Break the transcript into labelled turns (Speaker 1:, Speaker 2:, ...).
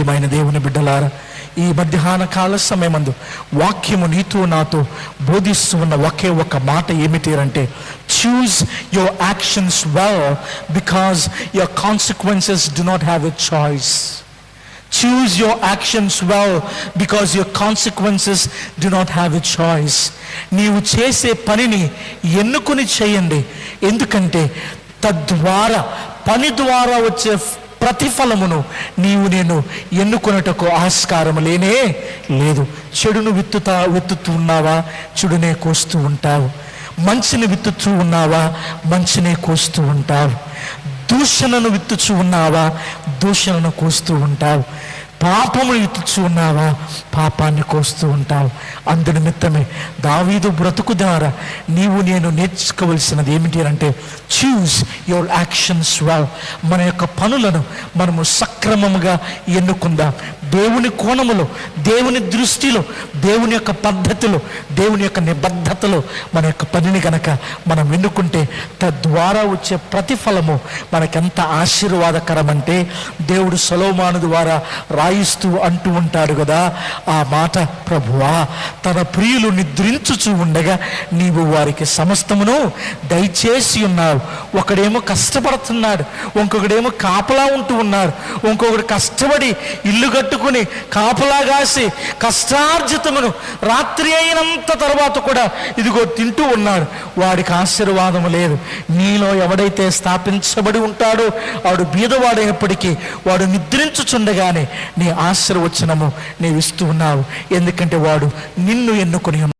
Speaker 1: ప్రియమైన దేవుని బిడ్డలారా ఈ మధ్యాహ్న కాల సమయమందు వాక్యము నీతో నాతో బోధిస్తూ ఉన్న ఒకే ఒక మాట ఏమిటి అంటే choose your actions well because your consequences do not have a choice choose your actions well because your consequences do not have a choice నీవు చేసే పనిని ఎన్నుకొని చేయండి. ఎందుకంటే తద్వారా పని ద్వారా వచ్చే ప్రతిఫలమును నీవు నేను ఎన్నుకొనుటకు ఆస్కారం లేనే లేదు. చెడును విత్తుతా విత్తుతూ ఉన్నావా? చెడునే కోస్తూ ఉంటావు. మంచిని విత్తుతూ ఉన్నావా? మంచినే కోస్తూ ఉంటావు. దూషణను విత్తుచూ ఉన్నావా? దూషణను కోస్తూ ఉంటావు. పాపమును ఇచ్చి ఉన్నావా? పాపాన్ని కోస్తూ ఉంటావు. అందు నిమిత్తమే దావీదు బ్రతుకు ద్వారా నీవు నేను నేర్చుకోవలసినది ఏమిటి అంటే చూస్ యువర్ యాక్షన్స్ వెల్ మన యొక్క పనులను మనము సక్రమముగా ఎన్నుకుందాం. దేవుని కోణములో దేవుని దృష్టిలో దేవుని యొక్క పద్ధతిలో దేవుని యొక్క నిబద్ధతలో మన యొక్క పనిని గనక మనం ఎన్నుకుంటే తద్వారా వచ్చే ప్రతిఫలము మనకెంత ఆశీర్వాదకరమంటే దేవుడు సలోమాను ద్వారా రాయిస్తూ అంటూ ఉంటాడు కదా ఆ మాట ప్రభువా తన ప్రియులు నిద్రించుచూ ఉండగా నీవు వారికి సమస్తమును దయచేసి ఉన్నావు. ఒకడేమో కష్టపడుతున్నాడు ఇంకొకడేమో కాపలా ఉంటూ ఉన్నారు ఇంకొకడు కష్టపడి ఇల్లు పట్టుకుని కాపలా కాసి కష్టార్జితమును రాత్రి అయినంత తర్వాత కూడా ఇదిగో తింటూ ఉన్నాడు. వాడికి ఆశీర్వాదం లేదు. నీలో ఎవడైతే స్థాపించబడి ఉంటాడో వాడు బీదవాడైనప్పటికీ వాడు నిద్రించుచుండగానే నీ ఆశీర్వచనము నీవు ఇస్తూ ఉన్నావు. ఎందుకంటే వాడు నిన్ను ఎన్నుకుని